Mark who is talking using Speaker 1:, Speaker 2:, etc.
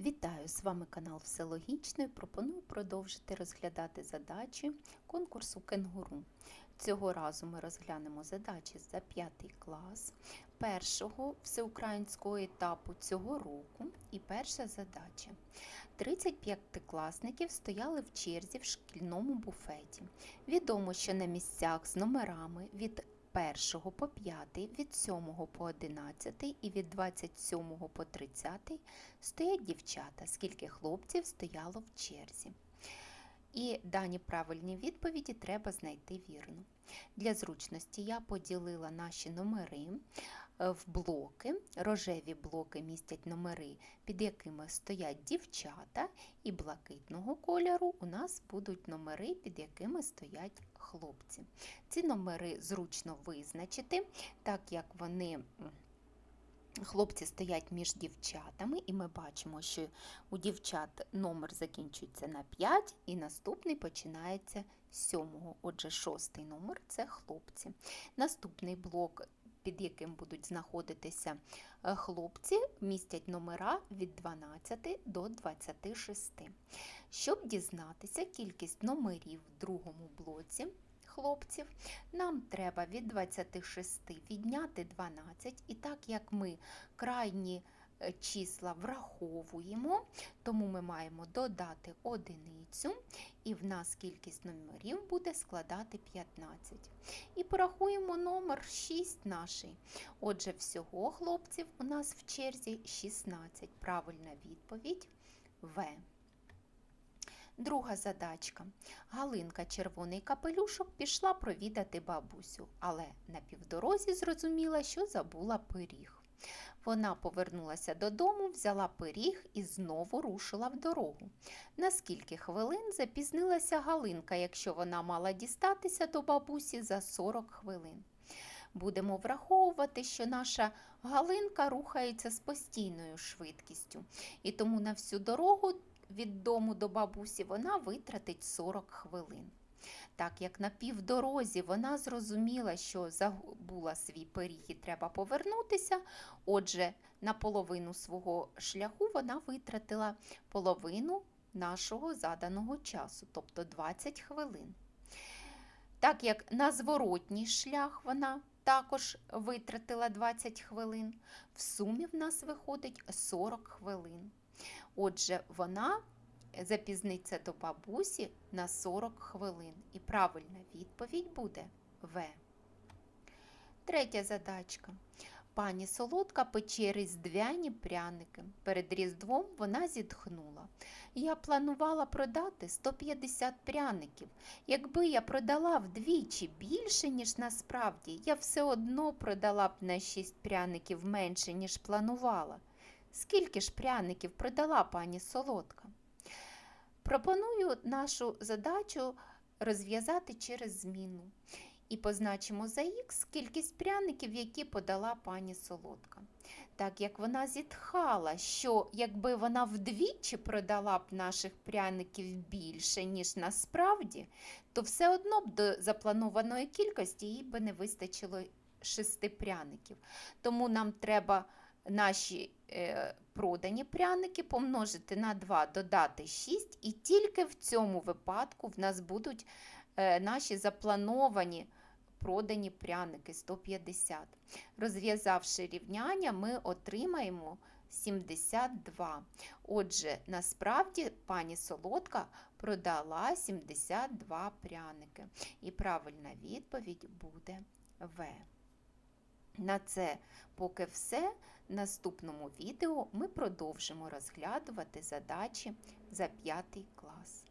Speaker 1: Вітаю! З вами канал Все логічно і пропоную продовжити розглядати задачі конкурсу Кенгуру. Цього разу ми розглянемо задачі за 5 клас першого всеукраїнського етапу цього року. І перша задача. 35 класників стояли в черзі в шкільному буфеті. Відомо, що на місцях з номерами від 1 по 5, від 7 по 11 і від 27 по 30 стоять дівчата, скільки хлопців стояло в черзі. І дані правильні відповіді треба знайти вірно. Для зручності я поділила наші номери е, в блоки. Рожеві блоки містять номери, під якими стоять дівчата, і блакитного кольору у нас будуть номери, під якими стоять хлопці. Ці номери зручно визначити, так як вони. Хлопці стоять між дівчатами, і ми бачимо, що у дівчат номер закінчується на 5, і наступний починається з 7. Отже, шостий номер це хлопці. Наступний блок, під яким будуть знаходитися е, хлопці, містять номера від 12 до 26. Щоб дізнатися кількість номерів в другому блоці хлопців, нам треба від 26 відняти 12, і так як ми крайні е, числа враховуємо, тому ми маємо додати одиницю, і в нас кількість номерів буде складати 15. І порахуємо номер 6 наший. Отже, всього хлопців у нас в черзі 16. Правильна відповідь В. Друга задачка. Галинка червоний капелюшок пішла провідати бабусю, але на півдорозі зрозуміла, що забула пиріг. Вона повернулася додому, взяла пиріг і знову рушила в дорогу. На скільки хвилин запізнилася Галинка, якщо вона мала дістатися до бабусі за 40 хвилин. Будемо враховувати, що наша Галинка рухається з постійною швидкістю, і тому на всю дорогу від дому до бабусі вона витратить 40 хвилин. Так як на півдорозі вона зрозуміла, що забула свій пиріг і треба повернутися, отже, на половину свого шляху вона витратила половину нашого заданого часу, тобто 20 хвилин. Так як на зворотній шлях вона також витратила 20 хвилин, в сумі в нас виходить 40 хвилин. Отже, вона запізниться до бабусі на 40 хвилин. І правильна відповідь буде В. Третя задачка. Пані Солодка пече різдвяні пряники. Перед Різдвом вона зітхнула. Я планувала продати 150 пряників. Якби я продала вдвічі більше, ніж насправді, я все одно продала б на 6 пряників менше, ніж планувала. Скільки ж пряників продала пані Солодка? Пропоную нашу задачу розв'язати через зміну. І позначимо за х кількість пряників, які подала пані Солодка. Так як вона зітхала, що якби вона вдвічі продала б наших пряників більше, ніж насправді, то все одно б до запланованої кількості їй би не вистачило шести пряників. Тому нам треба наші е, продані пряники помножити на 2, додати 6, і тільки в цьому випадку в нас будуть е, наші заплановані продані пряники 150. Розв'язавши рівняння, ми отримаємо 72. Отже, насправді пані Солодка продала 72 пряники. І правильна відповідь буде В. На це поки все. В наступному відео ми продовжимо розглядувати задачі за 5 клас.